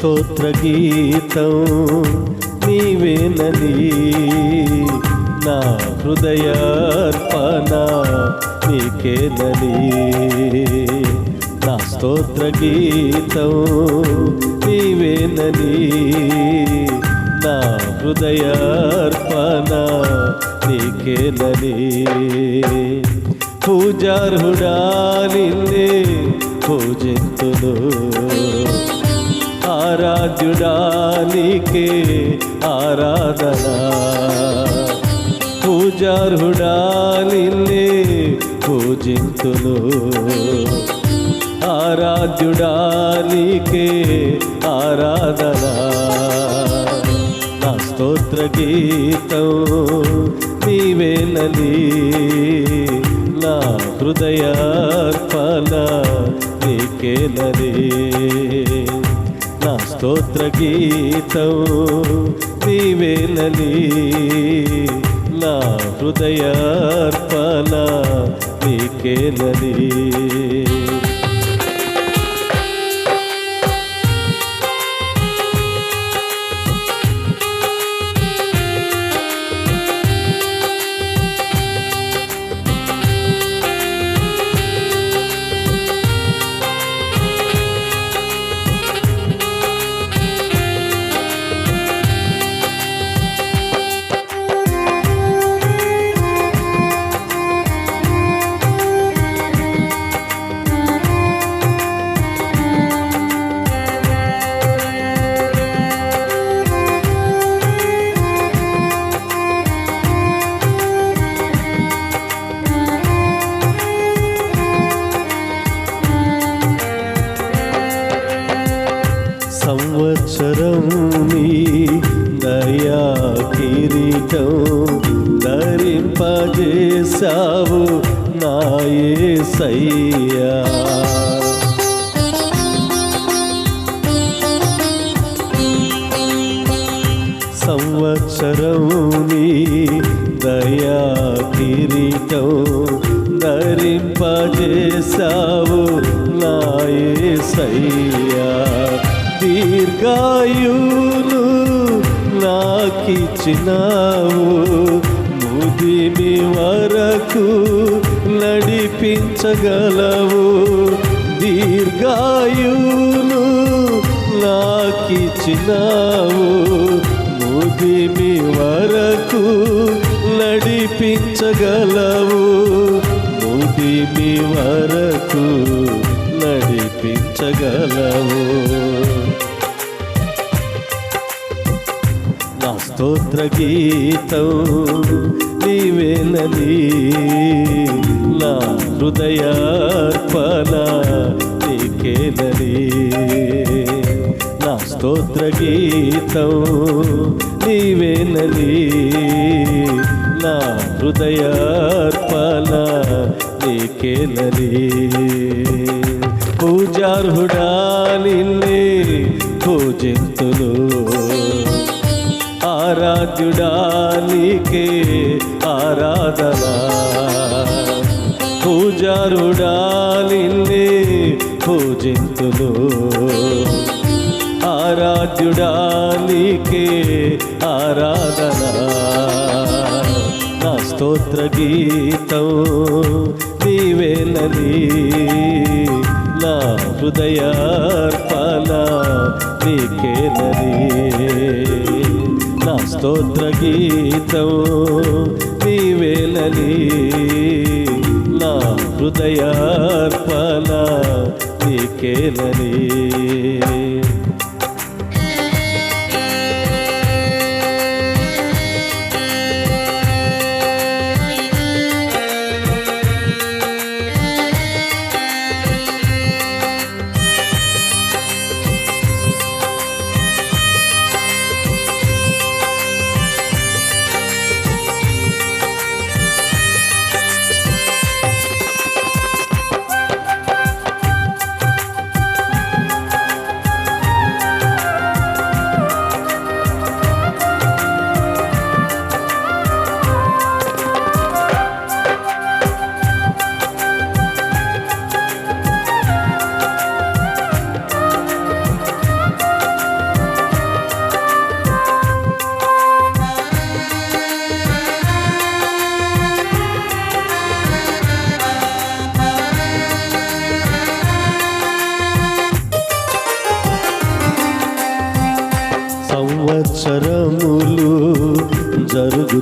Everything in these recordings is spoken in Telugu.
స్తోత్ర గీతం నీవేనని నా హృదయార్పణ నీకేనని నా స్తోత్ర గీతం నీవేనని నా హృదయార్పణ నీకేనని పూజార్హుడా నిన్నే పూజింతును. ఆరాధ్యుడా నీకే ఆరాధన. పూజార్హుడా నిన్నే పూజింతును. ఆరాధ్యుడా నీకే ఆరాధన. నా స్తోత్ర గీతం నీవేనని నా హృదయార్పణ నీకేనని నా స్తోత్ర గీతం నీవేనని నా హృదయార్పణ సంవత్సరముని దయా కిరీటం ధరింపజేశావు నాయే సయ్యా దీర్ఘాయులు నాకిచ్చినావు. ముదిమి వరకు నడిపించగలవు. దీర్ఘాయులు నాకిచ్చినావు. ముదిమి వరకు నడిపించగలవు. ముదిమి వరకు నడిపించగలవు. నా స్తోత్ర గీతం నీవేనని నా హృదయార్పణ నీకేనని నా స్తోత్ర గీతం నీవేనని నా హృదయార్పణ నీకేనని. పూజార్హుడా నిన్నే పూజింతును. ఆరాధ్యుడా నీకే ఆరాధన. పూజారుడా నిన్నే పూజింతును. ఆరాధ్యుడా నీకే ఆరాధన. నా స్తోత్ర గీతం నీవేనని నా హృదయార్పణ నీకేనని నా స్తోత్ర గీతం నీవేనని నా హృదయార్పణ నీకేనని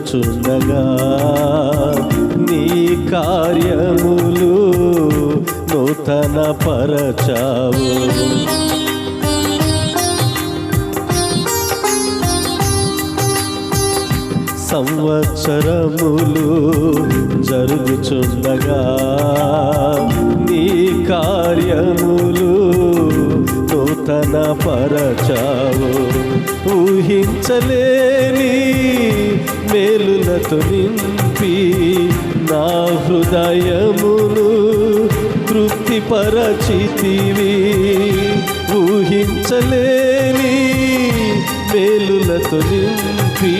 చూడగా నీ కార్యములు నూతన పరచావు. సంవత్సరములు జరుగుచుండగా నీ కార్యములు నూతన పరచావు. ఊహించలేని మేలులతో నింపి నా హృదయమును తృప్తిపరచితివి. ఊహించలేని మేలులతో నింపి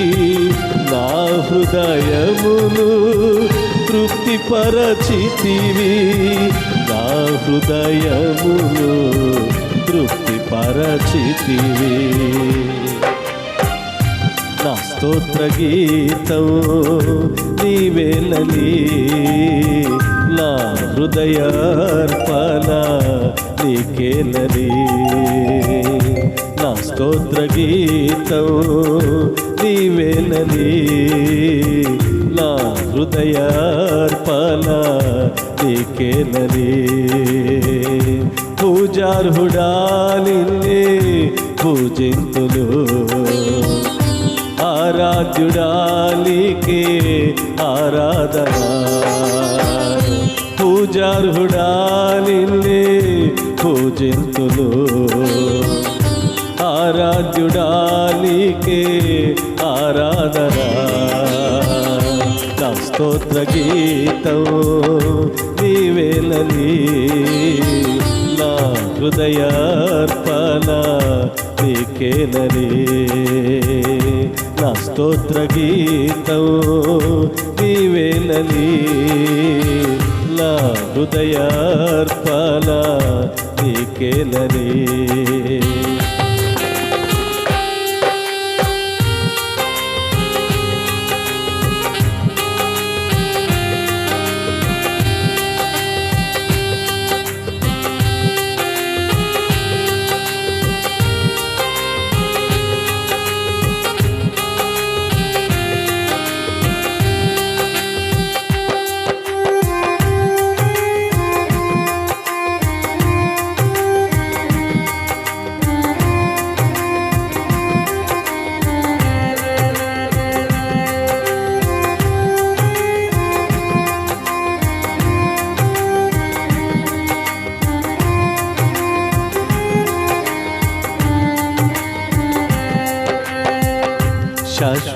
నా హృదయమును తృప్తిపరచితివి. నా హృదయమును తృప్తిపరచితివి. నా స్తోత్ర గీతం నీవేలని నా హృదయార్పణ నీకేలని నా స్తోత్ర గీతం నీవేలని నా హృదయార్పణ నీకేలని పూజార్హుడా నిన్నే పూజింతులు ఆరాధ్యుడాలికే ఆరాధన. పూజార్హుడాలిన్నే పూజింతులు ఆరాధ్యుడాలికే ఆరాధన. నా స్తోత్ర గీతం నీవేలని నా హృదయార్పణ నీకేనని. నా స్తోత్ర గీతం నీవేనని నా హృదయార్పాల నీకేనని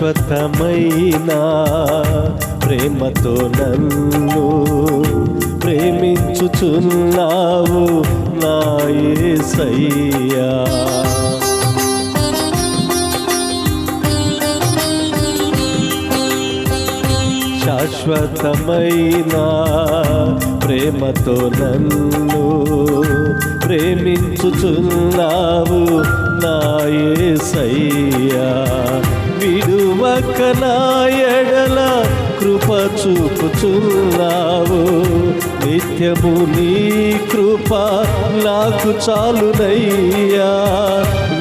శాశ్వతమైన ప్రేమతో నన్ను ప్రేమించుచున్నావు నాయే సయ్యా శాశ్వతమైన ప్రేమతో నన్ను ప్రేమించుచున్నావు నాయే సయ్యా విడువక పక్కన ఎడల కృప చూపుచున్నావు. నిత్యము నీ కృప నాకు చాలునయ్యా.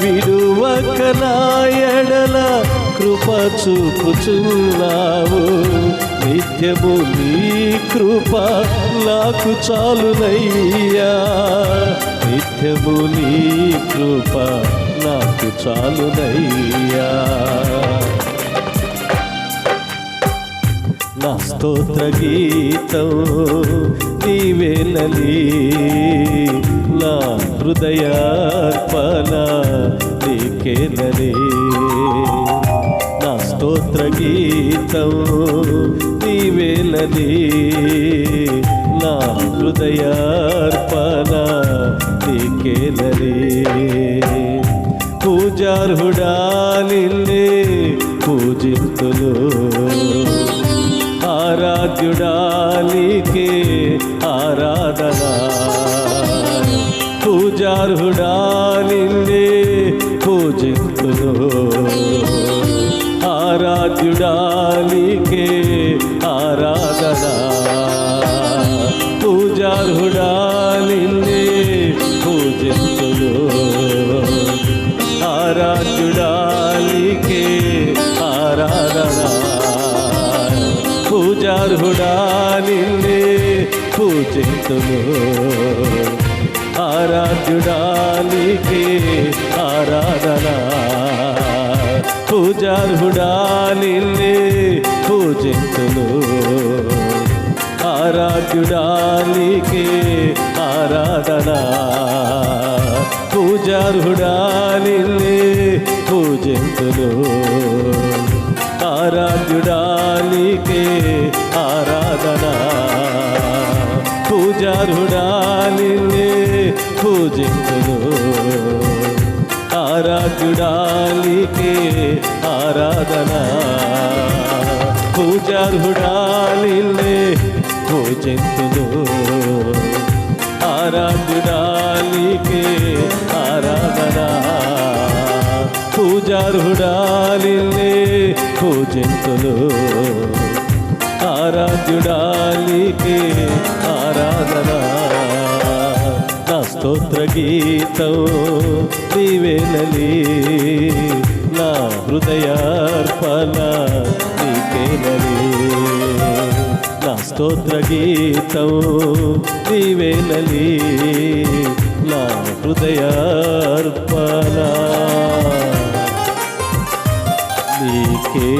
విడువకన ఎడల కృప చూపుచున్నావు. నిత్యము నీ కృప నాకు చాలునయ్యా. నిత్యము నీ కృప నాకు చాలునయ్యా. నా స్తోత్ర గీతం నీవేనలి నా హృదయార్పణ నీకేనని నా స్తోత్ర గీతం నీవేనని నా హృదయార్పణ నీకేనని పూజార్హుడా నిన్నే పూజితులు ఆరాధ్యుడాలికే ఆరాధన. పూజార్హుడాలిన్నే పూజితుడు ఆరాధ్యుడాలికే కూడా నిన్నే పూజితును. ఆరాధ్యుడా నీకే ఆరాధన. పూజార్హుడా నిన్నే పూజితును. ఆరాధ్యుడా నీకే ఆరాధన. పూజార్హుడా నిన్నే పూజితును. ఆరాధన పూజార్హుడాలిల్లే పూజింతును ఆరాధ్యుడా నీకే ఆరాధన. పూజార్హుడా నిన్నే పూజింతును ఆరాధ్యుడా నీకే ఆరాధన. నా స్తోత్ర గీతం నీవేనని నా హృదయార్పణ నీకేనని. నా స్తోత్ర గీతం నీవేనని. నా హృదయార్పణ నీకే